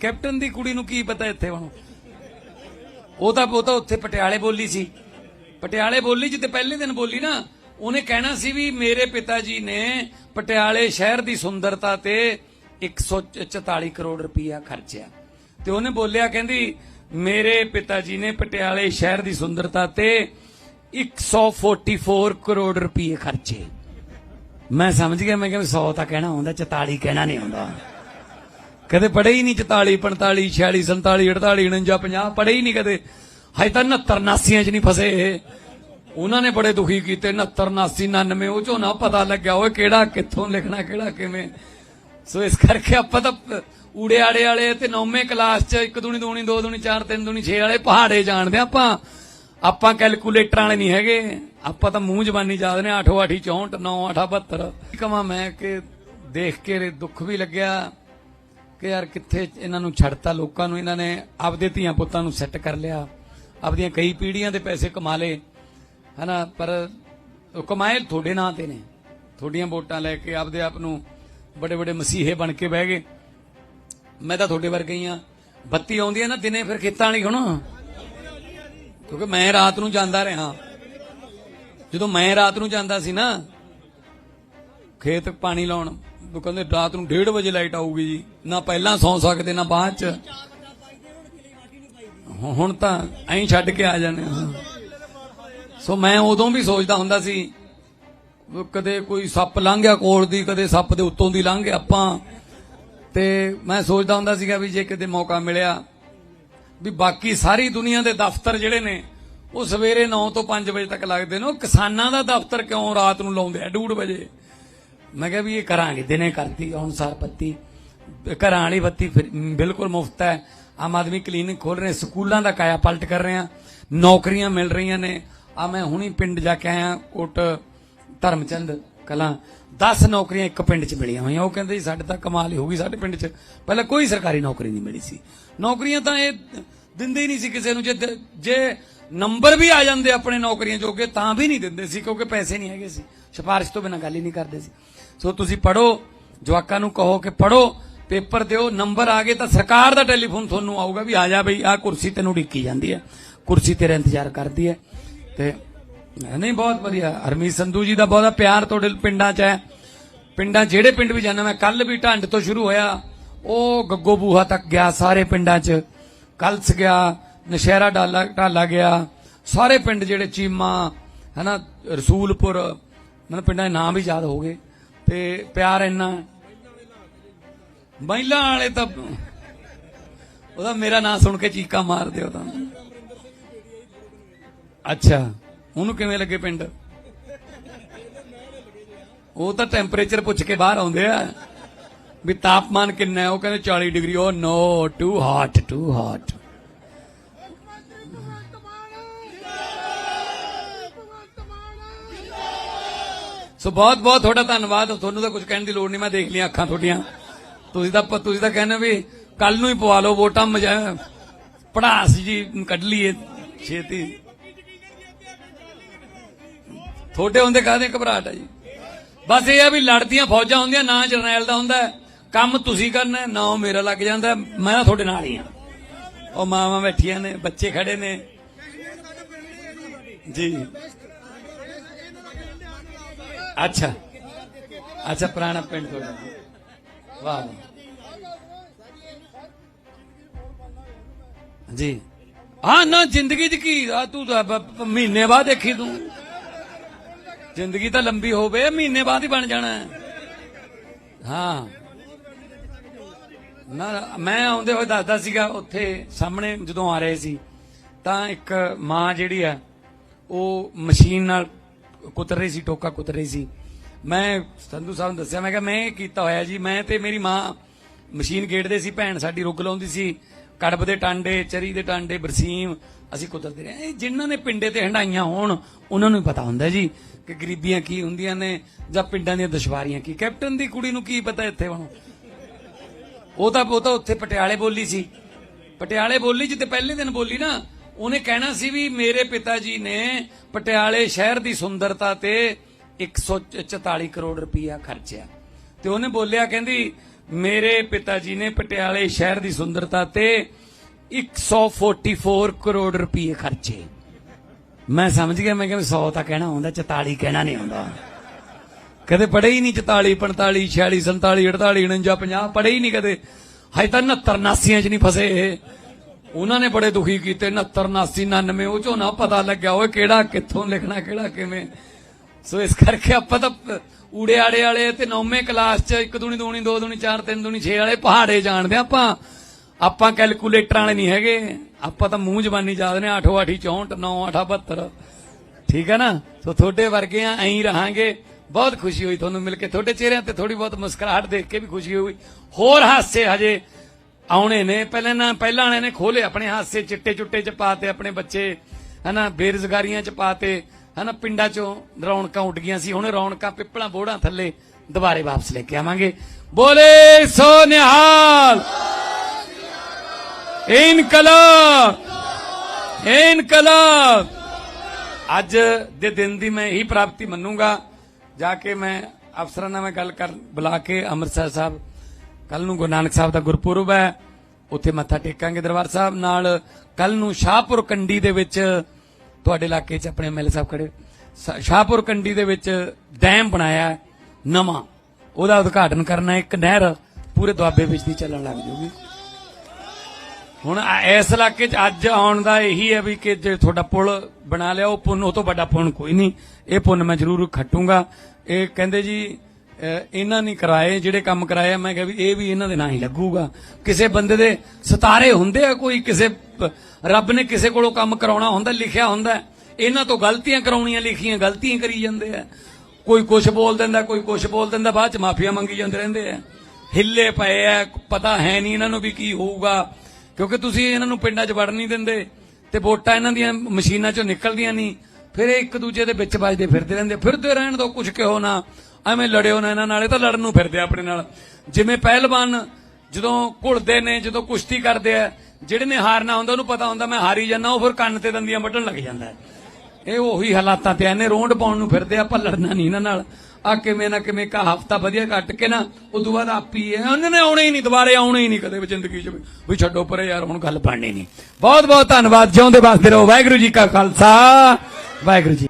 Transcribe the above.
Captain ਦੀ ਕੁੜੀ ਨੂੰ ਕੀ ਪਤਾ ਇੱਥੇ ਹੁਣ? ਉਹ ਤਾਂ ਉਹ ਤਾਂ ਉੱਥੇ ਪਟਿਆਲੇ ਬੋਲੀ ਸੀ। ਪਟਿਆਲੇ ਬੋਲੀ ਜਿੱਤੇ ਪਹਿਲੇ ਦਿਨ ਬੋਲੀ ਨਾ, ਉਹਨੇ ਕਹਿਣਾ ਸੀ ਵੀ ਮੇਰੇ ਪਿਤਾ ਜੀ ਨੇ ਪਟਿਆਲੇ ਸ਼ਹਿਰ ਦੀ ਸੁੰਦਰਤਾ ਤੇ 144 ਕਰੋੜ ਰੁਪਇਆ ਖਰਚਿਆ। ਤੇ ਉਹਨੇ ਬੋਲਿਆ, ਕਹਿੰਦੀ, ਮੇਰੇ ਪਿਤਾ ਜੀ ਨੇ ਪਟਿਆਲੇ ਸ਼ਹਿਰ ਦੀ ਸੁੰਦਰਤਾ ਤੇ 144 ਕਰੋੜ ਰੁਪਏ ਖਰਚੇ। ਮੈਂ ਸਮਝ ਗਿਆ, ਮੈਂ ਕਿਹਾ 100 ਤਾਂ ਕਹਿਣਾ ਹੁੰਦਾ 44 ਕਹਿਣਾ ਨਹੀਂ ਹੁੰਦਾ। ਕਦੇ ਪੜੇ ਹੀ ਨਹੀਂ 44 45 46 47 48 49 50 ਪੜੇ ਹੀ ਨਹੀਂ ਕਦੇ। ਹਜੇ ਤਾਂ 69 ਨਾਸੀਆਂ 'ਚ ਨਹੀਂ ਫਸੇ ਇਹ। ਉਹਨਾਂ ਨੇ ਬੜੇ ਦੁਖੀ ਕੀਤੇ 69 89 99 ਉਹ ਚੋਂ ਨਾ ਪਤਾ ਲੱਗਿਆ, ਓਏ ਕਿਹੜਾ, ਕਿੱਥੋਂ ਲਿਖਣਾ, ਕਿਹੜਾ, ਕਿਵੇਂ। ਸੋ ਇਸ ਕਰਕੇ ਆਪਾਂ ਤਾਂ ਊੜੇ ਆੜੇ ਵਾਲੇ ਤੇ ਨੌਵੇਂ ਕਲਾਸ 'ਚ ਇੱਕ ਦੂਣੀ ਦੂਣੀ, ਦੋ ਦੂਣੀ, ਚਾਰ, ਤਿੰਨ ਦੂਣੀ, ਛੇ ਵਾਲੇ ਪਹਾੜੇ ਜਾਣਦੇ ਆ ਆਪਾਂ। ਆਪਾਂ ਕੈਲਕੂਲੇਟਰਾਂ ਵਾਲੇ ਨਹੀਂ ਹੈਗੇ। ਆਪਾਂ ਤਾਂ ਮੂੰਹ ਜ਼ਬਾਨੀ ਜਾਣਦੇ ਨੇ 8 8 64 9 8 72 ਕਮਾ ਮੈਂ ਕਿ ਦੇਖ ਕੇ ਦੁੱਖ ਵੀ ਲੱਗਿਆ। ਕਿ ਯਾਰ ਕਿੱਥੇ ਇਹਨਾਂ ਨੂੰ ਛੱਡਤਾ, ਲੋਕਾਂ ਨੂੰ ਇਹਨਾਂ ਨੇ ਆਪਦੇ ਧੀਆਂ ਪੁੱਤਾਂ ਨੂੰ ਸੈੱਟ ਕਰ ਲਿਆ, ਆਪਦੀਆਂ ਕਈ ਪੀੜ੍ਹੀਆਂ ਦੇ ਪੈਸੇ ਕਮਾ ਲਏ, ਹਨਾ? ਪਰ ਕਮਾਏ ਤੁਹਾਡੇ ਨਾਂ ਤੇ ਨੇ। ਤੁਹਾਡੀਆਂ ਵੋਟਾਂ ਲੈ ਕੇ ਆਪਦੇ ਆਪ ਨੂੰ ਬੜੇ ਬੜੇ ਮਸੀਹੇ ਬਣ ਕੇ ਬਹਿ ਗਏ। ਮੈਂ ਤਾਂ ਤੁਹਾਡੇ ਵਰਗਾ ਹੀ ਆ ਬੱਤੀ ਆਉਂਦੀ ਹੈ ਨਾ ਦਿਨੇ, ਫਿਰ ਖੇਤਾਂ ਵਾਲੀ ਹੁਣ ਕਿਉਂਕਿ ਮੈਂ ਰਾਤ ਨੂੰ ਜਾਂਦਾ ਰਿਹਾ। ਜਦੋਂ ਮੈਂ ਰਾਤ ਨੂੰ ਜਾਂਦਾ ਸੀ ਨਾ ਖੇਤ ਪਾਣੀ ਲਾਉਣ। ਉਹ ਕਹਿੰਦੇ ਰਾਤ ਨੂੰ 1:30 ਵਜੇ ਲਾਈਟ ਆਊਗੀ ਜੀ। ਨਾ ਪਹਿਲਾਂ ਸੌਂ ਸਕਦੇ, ਨਾ ਬਾਅਦ ਚ। ਹੁਣ ਤਾਂ ਐਂ ਛੱਡ ਕੇ ਆ ਜਾਂਦੇ ਸੋ ਮੈਂ ਉਦੋਂ ਵੀ ਸੋਚਦਾ ਹੁੰਦਾ ਸੀ ਕਦੇ ਕੋਈ ਸੱਪ ਲੰਘ ਗਿਆ ਕੋਲ ਦੀ, ਕਦੇ ਸੱਪ ਦੇ ਉੱਤੋਂ ਦੀ ਲੰਘ ਗਿਆ ਆਪਾਂ। ਤੇ ਮੈਂ ਸੋਚਦਾ ਹੁੰਦਾ ਸੀਗਾ ਵੀ ਜੇ ਕਿਤੇ ਮੌਕਾ ਮਿਲਿਆ, ਵੀ ਬਾਕੀ ਸਾਰੀ ਦੁਨੀਆ ਦੇ ਦਫ਼ਤਰ ਜਿਹੜੇ ਨੇ, ਉਹ ਸਵੇਰੇ 9 ਤੋਂ 5 ਵਜੇ ਤੱਕ ਲੱਗਦੇ ਨੇ। ਉਹ ਕਿਸਾਨਾਂ ਦਾ ਦਫ਼ਤਰ ਕਿਉਂ ਰਾਤ ਨੂੰ ਲਾਉਂਦੇ ਆ? 2:30 ਵਜੇ। ਮੈਂ ਕਿਹਾ ਵੀ ਇਹ ਕਰਾਂਗੇ, ਦਿਨੇ ਕਰਤੀ ਹੁਣ ਪੱਤੀ ਘਰਾਂ ਵਾਲੀ ਬੱਤੀ ਬਿਲਕੁਲ ਮੁਫਤ ਹੈ। ਆਮ ਆਦਮੀ ਕਲੀਨਿਕ ਖੋਲ ਰਹੇ, ਸਕੂਲਾਂ ਦਾ ਕਾਇਆ ਪਲਟ ਕਰ ਰਹੇ ਆ ਨੌਕਰੀਆਂ ਮਿਲ ਰਹੀਆਂ ਨੇ। ਆ ਮੈਂ ਹੁਣੀ ਪਿੰਡ ਜਾ ਕੇ ਆਇਆ, ਕੋਟ, ਧਰਮਚੰਦ ਕਲਾ। 10 ਨੌਕਰੀਆਂ ਇੱਕ ਪਿੰਡ 'ਚ ਮਿਲੀਆਂ ਹੋਈਆਂ। ਉਹ ਕਹਿੰਦੇ ਸਾਡੇ ਤਾਂ ਕਮਾਲ ਹੀ ਹੋ ਗਈ ਸਾਡੇ ਪਿੰਡ 'ਚ। ਪਹਿਲਾਂ ਕੋਈ ਸਰਕਾਰੀ ਨੌਕਰੀ ਨਹੀਂ ਮਿਲੀ ਸੀ। ਨੌਕਰੀਆਂ ਤਾਂ ਇਹ ਦਿੰਦੇ ਹੀ ਨਹੀਂ ਸੀ ਕਿਸੇ ਨੂੰ। ਜੇ ਜੇ ਨੰਬਰ ਵੀ ਆ ਜਾਂਦੇ ਆਪਣੇ ਨੌਕਰੀਆਂ ਜੋਗੇ, ਤਾਂ ਵੀ ਨਹੀਂ ਦਿੰਦੇ ਸੀ, ਕਿਉਂਕਿ ਪੈਸੇ ਨਹੀਂ ਹੈਗੇ ਸੀ। ਸਿਫਾਰਿਸ਼ ਤੋਂ ਬਿਨਾਂ ਗੱਲ ਹੀ ਨਹੀਂ ਕਰਦੇ ਸੀ। ਸੋ ਤੁਸੀਂ ਪੜੋ ਜਵਾਕਾਂ ਨੂੰ ਕਹੋ ਕਿ ਪੜੋ ਪੇਪਰ ਦਿਓ, ਨੰਬਰ ਆ ਗਏ ਤਾਂ ਸਰਕਾਰ ਦਾ ਟੈਲੀਫੋਨ ਤੁਹਾਨੂੰ ਆਊਗਾ ਵੀ ਆ ਜਾ ਬਈ ਆ ਕੁਰਸੀ ਤੈਨੂੰ ਢਿੱਕੀ ਜਾਂਦੀ ਹੈ। ਕੁਰਸੀ ਤੇਰਾ ਇੰਤਜ਼ਾਰ ਕਰਦੀ ਹੈ। ਤੇ, ਨਹੀਂ, ਬਹੁਤ ਵਧੀਆ। ਹਰਮੀਤ ਸੰਧੂ ਜੀ ਦਾ ਬਹੁਤਾ ਪਿਆਰ ਤੁਹਾਡੇ ਪਿੰਡਾਂ 'ਚ ਹੈ। ਪਿੰਡਾਂ, ਜਿਹੜੇ ਪਿੰਡ ਵੀ ਜਾਣਾ ਮੈਂ ਕੱਲ ਵੀ ਢੰਡ ਤੋਂ ਸ਼ੁਰੂ ਹੋਇਆ, ਉਹ ਗੱਗੋ ਬੂਹਾ ਤੱਕ ਗਿਆ ਸਾਰੇ ਪਿੰਡਾਂ 'ਚ। ਕਲਸ ਗਿਆ ਨਸ਼ਹਿਰਾ ਡਾਲਾ ਢਾਲਾ ਗਿਆ। ਸਾਰੇ ਪਿੰਡ ਜਿਹੜੇ ਚੀਮਾ, ਹਨਾ, ਰਸੂਲਪੁਰ ਮੈਨੂੰ ਪਿੰਡਾਂ ਦੇ ਨਾਮ ਵੀ ਯਾਦ ਹੋ ਗਏ। ਤੇ ਪਿਆਰ ਇੰਨਾ ਮਹਿਲਾ ਵਾਲੇ ਤਾਂ ਉਹਦਾ ਮੇਰਾ ਨਾਮ ਸੁਣ ਕੇ ਚੀਕਾਂ ਮਾਰਦੇ ਉਹ ਤਾਂ। ਅੱਛਾ, ਉਹਨੂੰ ਕਿਵੇਂ ਲੱਗੇ ਪਿੰਡ? ਉਹ ਤਾਂ ਟੈਂਪਰੇਚਰ ਪੁੱਛ ਕੇ ਬਾਹਰ ਆਉਂਦੇ ਆ। ਵੀ ਤਾਪਮਾਨ ਕਿੰਨਾ ਹੈ? ਉਹ ਕਹਿੰਦੇ 40 ਡਿਗਰੀ। ਉਹ no too hot too hot so ਬਹੁਤ ਬਹੁਤ ਤੁਹਾਡਾ ਧੰਨਵਾਦ। ਤੁਹਾਨੂੰ ਤਾਂ ਕੁਝ ਕਹਿਣ ਦੀ ਲੋੜ ਨਹੀਂ, ਮੈਂ ਦੇਖ ਲਈਆਂ ਅੱਖਾਂ ਤੁਹਾਡੀਆਂ। ਤੁਸੀਂ ਤਾਂ ਤੁਸੀਂ ਤਾਂ ਕਹਿੰਦੇ ਵੀ ਕੱਲ ਨੂੰ ਹੀ ਪਵਾ ਲਓ ਵੋਟਾਂ ਪੜਾਸ ਜੀ, ਕੱਢ ਲਈਏ ਛੇਤੀ। ਤੁਹਾਡੇ ਹੁੰਦੇ ਕਾਹਦੇ ਘਬਰਾਹਟ ਹੈ ਜੀ? ਬਸ ਇਹ ਆ ਵੀ ਲੜਦੀਆਂ ਫੌਜਾਂ ਹੁੰਦੀਆਂ, ਨਾ ਜਰਨੈਲ ਦਾ ਹੁੰਦਾ ਕੰਮ ਤੁਸੀਂ ਕਰਨਾ ਨਾ ਉਹ ਮੇਰਾ ਲੱਗ ਜਾਂਦਾ ਮੈਂ ਤੁਹਾਡੇ ਨਾਲ ਹੀ ਆ ਉਹ ਮਾਵਾਂ ਬੈਠੀਆਂ ਨੇ, ਬੱਚੇ ਖੜੇ ਨੇ। ਜੀ। ਅੱਛਾ। ਅੱਛਾ ਪੁਰਾਣਾ ਪਿੰਡ ਤੁਹਾਡਾ। ਵਾਹ। ਵਾਹ ਜੀ। ਹਾਂ ਨਾ ਜ਼ਿੰਦਗੀ ਚ ਕੀ ਆ? ਤੂੰ ਤਾਂ ਮਹੀਨੇ ਬਾਅਦ ਦੇਖੀ ਤੂੰ। ਜ਼ਿੰਦਗੀ ਤਾਂ ਲੰਬੀ ਹੋਵੇ ਮਹੀਨੇ ਬਾਅਦ ਹੀ ਬਣ ਜਾਣਾ। ਹਾਂ। ਨਾ ਨਾ, ਮੈਂ ਆਉਂਦੇ ਹੋਏ ਦੱਸਦਾ ਸੀਗਾ ਉੱਥੇ ਸਾਹਮਣੇ ਜਦੋਂ ਆ ਰਹੇ ਸੀ ਤਾਂ ਇੱਕ ਮਾਂ ਜਿਹੜੀ ਆ ਉਹ ਮਸ਼ੀਨ ਨਾਲ ਕੁਤਰ ਰਹੀ ਸੀ ਟੋਕਾ ਕੁਤਰ ਰਹੀ ਸੀ ਮੈਂ ਸੰਧੂ ਸਾਹਿਬ ਨੂੰ ਦੱਸਿਆ, ਮੈਂ ਕਿਹਾ, ਮੈਂ ਇਹ ਕੀਤਾ ਹੋਇਆ ਜੀ, ਮੈਂ ਤੇ ਮੇਰੀ ਮਾਂ ਮਸ਼ੀਨ ਗੇੜਦੇ ਸੀ, ਭੈਣ ਸਾਡੀ ਰੁੱਗ ਲਾਉਂਦੀ ਸੀ। ਕੜਬ ਦੇ ਟਾਂਡੇ, ਚਰੀ ਦੇ ਟਾਂਡੇ, ਬਰਸੀਮ, ਅਸੀਂ ਕੁਤਰਦੇ ਰਹੇ। ਇਹ ਜਿਨ੍ਹਾਂ ਨੇ ਪਿੰਡੇ ਤੇ ਹੰਡਾਈਆਂ ਹੋਣ, ਉਹਨਾਂ ਨੂੰ ਪਤਾ ਹੁੰਦਾ ਜੀ ਕਿ ਗਰੀਬੀਆਂ ਕੀ ਹੁੰਦੀਆਂ ਨੇ ਜਾਂ ਪਿੰਡਾਂ ਦੀਆਂ ਦੁਸ਼ਵਾਰੀਆਂ ਕੀ। ਕੈਪਟਨ ਦੀ ਕੁੜੀ ਨੂੰ ਕੀ ਪਤਾ ਇੱਥੇ ਹੁਣ? ਉਹ ਤਾਂ ਉਹ ਤਾਂ ਉੱਥੇ ਪਟਿਆਲੇ ਬੋਲੀ ਸੀ। ਪਟਿਆਲੇ ਬੋਲੀ ਜਿੱਤੇ ਪਹਿਲੇ ਦਿਨ ਬੋਲੀ ਨਾ ਉਹਨੇ ਕਹਿਣਾ ਸੀ ਵੀ ਮੇਰੇ ਪਿਤਾ ਜੀ ਨੇ ਪਟਿਆਲੇ ਸ਼ਹਿਰ ਦੀ ਸੁੰਦਰਤਾ ਤੇ 144 ਕਰੋੜ ਰੁਪਇਆ ਖਰਚਿਆ। ਤੇ ਉਹਨੇ ਬੋਲਿਆ, ਕਹਿੰਦੀ, ਮੇਰੇ ਪਿਤਾ ਜੀ ਨੇ ਪਟਿਆਲੇ ਸ਼ਹਿਰ ਦੀ ਸੁੰਦਰਤਾ ਤੇ 144 ਕਰੋੜ ਰੁਪਏ ਖਰਚੇ। ਮੈਂ ਸਮਝ ਗਿਆ, ਮੈਂ ਕਿਹਾ 100 ਤਾਂ ਕਹਿਣਾ ਹੁੰਦਾ 44 ਕਹਿਣਾ ਨਹੀਂ ਹੁੰਦਾ। ਕਦੇ ਪੜ੍ਹੇ ਹੀ ਨਹੀਂ 44 45 46 47 48 49 50 ਪੜ੍ਹੇ ਹੀ ਨਹੀਂ ਕਦੇ। ਹਜੇ ਤਾਂ 69 ਨਾਸੀਆਂ 'ਚ ਨਹੀਂ ਫਸੇ ਇਹ। ਉਹਨਾਂ ਨੇ ਬੜੇ ਦੁਖੀ ਕੀਤੇ 69 89 99 ਉਹ ਚੋਂ ਨਾ ਪਤਾ ਲੱਗਿਆ, ਓਏ ਕਿਹੜਾ, ਕਿੱਥੋਂ ਲਿਖਣਾ, ਕਿਹੜਾ, ਕਿਵੇਂ? ਸੋ ਇਸ ਕਰਕੇ ਆਪਾਂ ਤਾਂ ਊੜੇ ਆੜੇ ਵਾਲੇ ਤੇ ਨੌਵੇਂ ਕਲਾਸ 'ਚ ਇੱਕ ਦੂਣੀ ਦੂਣੀ, ਦੋ ਦੂਣੀ, ਚਾਰ, ਤਿੰਨ ਦੂਣੀ 6 ਵਾਲੇ ਪਹਾੜੇ ਜਾਣਦੇ ਆਪਾਂ। ਆਪਾਂ ਕੈਲਕੂਲੇਟਰਾਂ ਵਾਲੇ ਨਹੀਂ ਹੈਗੇ। ਆਪਾਂ ਤਾਂ ਮੂੰਹ ਜ਼ਬਾਨੀ ਜਾਣਦੇ ਨੇ 8 8 64 9 8 72 ਠੀਕ ਹੈ ਨਾ? ਸੋ ਤੁਹਾਡੇ ਵਰਗੇ ਆ, ਐਂ ਰਹਾਂਗੇ। ਬਹੁਤ ਖੁਸ਼ੀ ਹੋਈ ਤੁਹਾਨੂੰ ਮਿਲ ਕੇ। ਤੁਹਾਡੇ ਚਿਹਰਿਆਂ ਤੇ ਥੋੜੀ ਬਹੁਤ ਮੁਸਕਰਾਹਟ ਦੇਖ ਕੇ ਵੀ ਖੁਸ਼ੀ ਹੋਈ। ਹੋਰ ਹਾਸੇ ਹਜੇ ਆਉਣੇ ਨੇ, ਪਹਿਲਾਂ ਨਾ, ਪਹਿਲਾਂ ਵਾਲੇ ਨੇ ਖੋਲੇ ਆਪਣੇ ਹਾਸੇ, ਚਿੱਟੇ ਚੁੱਟੇ ਚ ਪਾਤੇ ਆਪਣੇ ਬੱਚੇ, ਹਨਾ, ਬੇਰੁਜ਼ਗਾਰੀਆਂ ਚ ਪਾਤੇ ਹਨਾ, ਪਿੰਡਾਂ ਚੋਂ ਰੌਣਕਾਂ ਉੱਡ ਗਈਆਂ ਸੀ, ਹੁਣ ਰੌਣਕਾਂ ਪਿੱਪਲਾਂ ਬੋੜਾਂ ਥੱਲੇ ਦੁਬਾਰੇ ਵਾਪਸ ਲੈ ਕੇ ਆਵਾਂਗੇ। ਬੋਲੇ ਸੋ ਨਿਹਾਲ ਇਨਕਲਾਬ! ਇਨਕਲਾਬ! ਅੱਜ ਦੇ ਦਿਨ ਦੀ ਮੈਂ ਇਹੀ ਪ੍ਰਾਪਤੀ ਮੰਨੂਗਾ, ਜਾ ਕੇ ਮੈਂ ਅਫਸਰਾਂ ਨਾਲ ਮੈਂ ਗੱਲ ਕਰ, ਬੁਲਾ ਕੇ ਅੰਮ੍ਰਿਤਸਰ ਸਾਹਿਬ ਕੱਲ ਨੂੰ ਗੁਰੂ ਨਾਨਕ ਸਾਹਿਬ ਦਾ ਗੁਰਪੁਰਬ ਹੈ, ਉੱਥੇ ਮੱਥਾ ਟੇਕਾਂਗੇ ਦਰਬਾਰ ਸਾਹਿਬ ਨਾਲ। ਕੱਲ ਨੂੰ ਸ਼ਾਹਪੁਰ ਕੰਡੀ ਦੇ ਵਿੱਚ ਤੁਹਾਡੇ ਇਲਾਕੇ 'ਚ ਆਪਣੇ ਐਮਐਲਏ ਸਾਹਿਬ ਖੜੇ। ਸ਼ਾਹਪੁਰ ਕੰਡੀ ਦੇ ਵਿੱਚ ਡੈਮ ਬਣਾਇਆ ਨਵਾਂ। ਉਹਦਾ ਉਦਘਾਟਨ ਕਰਨਾ ਇੱਕ ਨਹਿਰ, ਪੂਰੇ ਦੁਆਬੇ ਵਿੱਚ ਦੀ ਚੱਲਣ ਲੱਗ ਜੂਗੀ। ਹੁਣ ਇਸ ਇਲਾਕੇ 'ਚ ਅੱਜ ਆਉਣ ਦਾ ਇਹੀ ਹੈ ਵੀ ਕਿ ਜੇ ਤੁਹਾਡਾ ਪੁਲ ਬਣਾ ਲਿਆ, ਉਹ ਪੁੰਨ ਉਹ ਤੋਂ ਵੱਡਾ ਪੁੰਨ ਕੋਈ ਨਹੀਂ। ਇਹ ਪੁੰਨ ਮੈਂ ਜ਼ਰੂਰ ਖੱਟੂੰਗਾ। ਇਹ ਕਹਿੰਦੇ ਜੀ ਇਹਨਾਂ ਨੇ ਕਰਾਏ, ਜਿਹੜੇ ਕੰਮ ਕਰਾਏ ਮੈਂ ਕਿਹਾ ਵੀ ਇਹ ਵੀ ਇਹਨਾਂ ਦੇ ਨਾਂ ਹੀ ਲੱਗੂਗਾ। ਕਿਸੇ ਬੰਦੇ ਦੇ ਸਤਾਰੇ ਹੁੰਦੇ ਆ ਕੋਈ, ਕਿਸੇ ਰੱਬ ਨੇ ਕਿਸੇ ਕੋਲੋਂ ਕੰਮ ਕਰਾਉਣਾ ਹੁੰਦਾ, ਲਿਖਿਆ ਹੁੰਦਾ ਇਹਨਾਂ ਤੋਂ ਗਲਤੀਆਂ ਕਰਾਉਣੀਆਂ, ਲਿਖੀਆਂ ਗਲਤੀਆਂ ਕਰੀ ਜਾਂਦੇ ਆ। ਕੋਈ ਕੁਝ ਬੋਲ ਦਿੰਦਾ, ਕੋਈ ਕੁਝ ਬੋਲ ਦਿੰਦਾ, ਬਾਅਦ ਚ ਮਾਫ਼ੀਆਂ ਮੰਗੀ ਜਾਂਦੇ ਰਹਿੰਦੇ ਆ। ਹਿੱਲੇ ਪਏ ਆ, ਪਤਾ ਹੈ ਨਹੀਂ ਇਹਨਾਂ ਨੂੰ ਵੀ ਕੀ ਹੋਊਗਾ। ਕਿਉਂਕਿ ਤੁਸੀਂ ਇਹਨਾਂ ਨੂੰ ਪਿੰਡਾਂ 'ਚ ਵੜ ਨਹੀਂ ਦਿੰਦੇ ਤੇ ਵੋਟਾਂ ਇਹਨਾਂ ਦੀਆਂ ਮਸ਼ੀਨਾਂ 'ਚੋਂ ਨਿਕਲਦੀਆਂ ਨਹੀਂ। ਫਿਰ ਇਹ ਇੱਕ ਦੂਜੇ ਦੇ ਵਿੱਚ ਵੱਜਦੇ ਫਿਰਦੇ ਰਹਿੰਦੇ ਫਿਰਦੇ ਰਹਿਣ ਦੋ ਕੁਝ ਕਿਹੋ ਨਾ। ਐਵੇਂ ਲੜਿਓ ਨਾ ਇਹਨਾਂ ਨਾਲ ਇਹ ਤਾਂ ਲੜਨ ਨੂੰ ਫਿਰਦੇ ਆਪਣੇ ਨਾਲ। ਜਿਵੇਂ ਪਹਿਲਵਾਨ ਜਦੋਂ ਘੁਲਦੇ ਨੇ ਜਦੋਂ ਕੁਸ਼ਤੀ ਕਰਦੇ ਆ ਜਿਹੜੇ ਨੇ ਹਾਰਨਾ ਹੁੰਦਾ ਉਹਨੂੰ ਪਤਾ ਹੁੰਦਾ ਮੈਂ ਹਾਰੀ ਜਾਂਦਾ ਉਹ ਫਿਰ ਕੰਨ ਤੇ ਦੰਦੀਆਂ ਵੱਢਣ ਲੱਗ ਜਾਂਦਾ ਇਹ ਉਹੀ ਹਾਲਾਤਾਂ ਤੇ ਇਹਨੇ ਰੋਂਡ ਪਾਉਣ ਨੂੰ ਫਿਰਦੇ ਆ, ਆਪਾਂ ਲੜਨਾ ਨਹੀਂ ਇਹਨਾਂ ਨਾਲ। ਆ ਕਿਵੇਂ ਨਾ ਕਿਵੇਂ ਕਾ ਹਫਤਾ ਵਧੀਆ ਕੱਟ ਕੇ ਨਾ ਉਦੋਂ ਬਾਅਦ ਆਪੀ ਹੈ ਉਹਨਾਂ ਨੇ ਆਉਣਾ ਹੀ ਨਹੀਂ ਦੁਬਾਰੇ ਆਉਣੇ ਹੀ ਨਹੀਂ ਕਦੇ ਵੀ ਜ਼ਿੰਦਗੀ 'ਚ ਵੀ। ਵੀ ਛੱਡੋ ਪਰੇ ਯਾਰ ਹੁਣ ਗੱਲ ਬਣਨੀ ਨਹੀਂ। ਬਹੁਤ ਬਹੁਤ ਧੰਨਵਾਦ ਜਿਉਂਦੇ ਵਾਸਤੇ ਰਹੋ। ਵਾਹਿਗੁਰੂ ਜੀ ਕਾ ਖਾਲਸਾ ਵਾਹਿਗੁਰੂ ਜੀ